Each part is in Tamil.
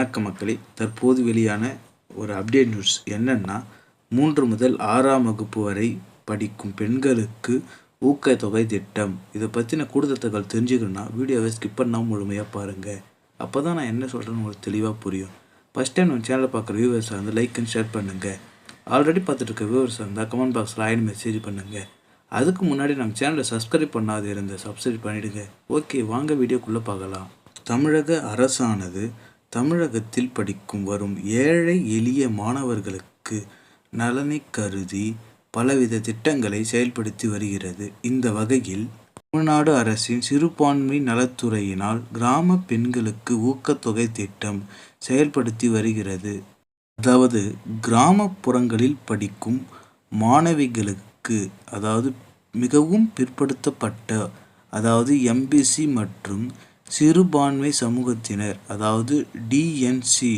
வணக்க மக்களே தற்போது வெளியான ஒரு அப்டேட் நியூஸ் என்னென்னா மூன்று முதல் ஆறாம் வகுப்பு வரை படிக்கும் பெண்களுக்கு ஊக்கத்தொகை திட்டம். இதை பற்றின கூடுதல் தகவல் தெரிஞ்சுக்கணுன்னா வீடியோவை ஸ்கிப் பண்ணாமல் முழுமையாக பாருங்கள் அப்போ தான் நான் என்ன சொல்கிறேன்னு உங்களுக்கு தெளிவாக புரியும். ஃபஸ்ட் டைம் நம்ம சேனலை பார்க்குற வியூவர்ஸை வந்து லைக் அண்ட் ஷேர் பண்ணுங்கள் ஆல்ரெடி பார்த்துட்டு இருக்க வியூவர்ஸ் இருந்தால் கமெண்ட் பாக்ஸில் ஆயின் மெசேஜ் பண்ணுங்கள் அதுக்கு முன்னாடி நம்ம சேனலை சப்ஸ்கிரைப் பண்ணாத இருந்த சப்ஸ்கிரைப் பண்ணிவிடுங்க ஓகே வாங்க வீடியோக்குள்ளே பார்க்கலாம். தமிழக அரசானது தமிழகத்தில் படிக்கும் வரும் ஏழை எளிய மாணவர்களுக்கு நலனை கருதி பலவித திட்டங்களை செயல்படுத்தி வருகிறது. இந்த வகையில் தமிழ்நாடு அரசின் சிறுபான்மை நலத்துறையினால் கிராம பெண்களுக்கு ஊக்கத்தொகை திட்டம் செயல்படுத்தி வருகிறது. அதாவது கிராமப்புறங்களில் படிக்கும் மாணவிகளுக்கு அதாவது மிகவும் பிற்படுத்தப்பட்ட அதாவது எம்பிசி மற்றும் சிறுபான்மை சமூகத்தினர் அதாவது டிஎன்சி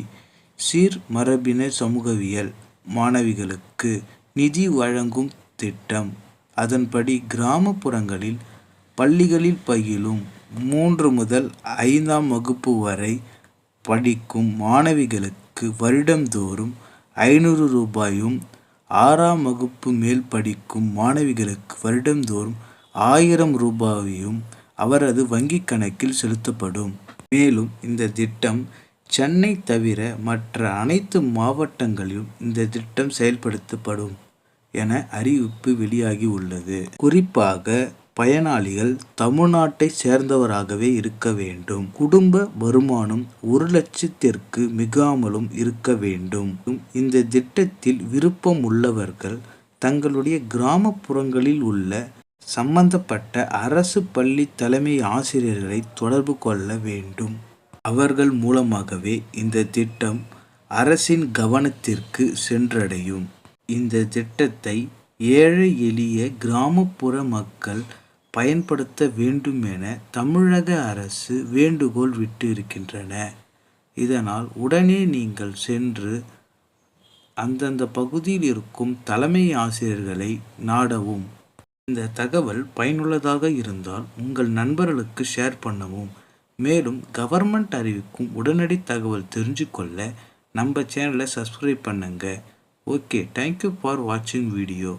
சீர்மரபினர் சமூகவியல் மாணவிகளுக்கு நிதி வழங்கும் திட்டம். அதன்படி கிராமப்புறங்களில் பள்ளிகளில் பயிலும் மூன்று முதல் ஐந்தாம் வகுப்பு வரை படிக்கும் மாணவிகளுக்கு வருடந்தோறும் ஐநூறு ரூபாயும் ஆறாம் வகுப்பு மேல் படிக்கும் மாணவிகளுக்கு வருடந்தோறும் ஆயிரம் ரூபாயும் அவரது வங்கிக் கணக்கில் செலுத்தப்படும். மேலும் இந்த திட்டம் சென்னை தவிர மற்ற அனைத்து மாவட்டங்களிலும் இந்த திட்டம் செயல்படுத்தப்படும் என அறிவிப்பு வெளியாகி உள்ளது. குறிப்பாக பயனாளிகள் தமிழ்நாட்டை சேர்ந்தவராகவே இருக்க வேண்டும். குடும்ப வருமானம் ஒரு லட்சத்திற்கு மிகாமலும் இருக்க வேண்டும். இந்த திட்டத்தில் விருப்பம் உள்ளவர்கள் தங்களுடைய கிராமப்புறங்களில் உள்ள சம்பந்தப்பட்ட அரசு பள்ளி தலைமை ஆசிரியர்களை தொடர்பு கொள்ள வேண்டும். அவர்கள் மூலமாகவே இந்த திட்டம் அரசின் கவனத்திற்கு சென்றடையும். இந்த திட்டத்தை ஏழை எளிய கிராமப்புற மக்கள் பயன்படுத்த வேண்டும் என தமிழக அரசு வேண்டுகோள் விட்டு இருக்கின்றன இதனால் உடனே நீங்கள் சென்று அந்தந்த பகுதியில் இருக்கும் தலைமை ஆசிரியர்களை நாடவும். இந்த தகவல் பயனுள்ளதாக இருந்தால் உங்கள் நண்பர்களுக்கு ஷேர் பண்ணவும். மேலும் கவர்மெண்ட் அறிவிக்கும் உடனடி தகவல் தெரிஞ்சு கொள்ள நம்ம சேனலை சப்ஸ்கிரைப் பண்ணுங்கள் ஓகே தேங்க்யூ ஃபார் வாட்சிங் வீடியோ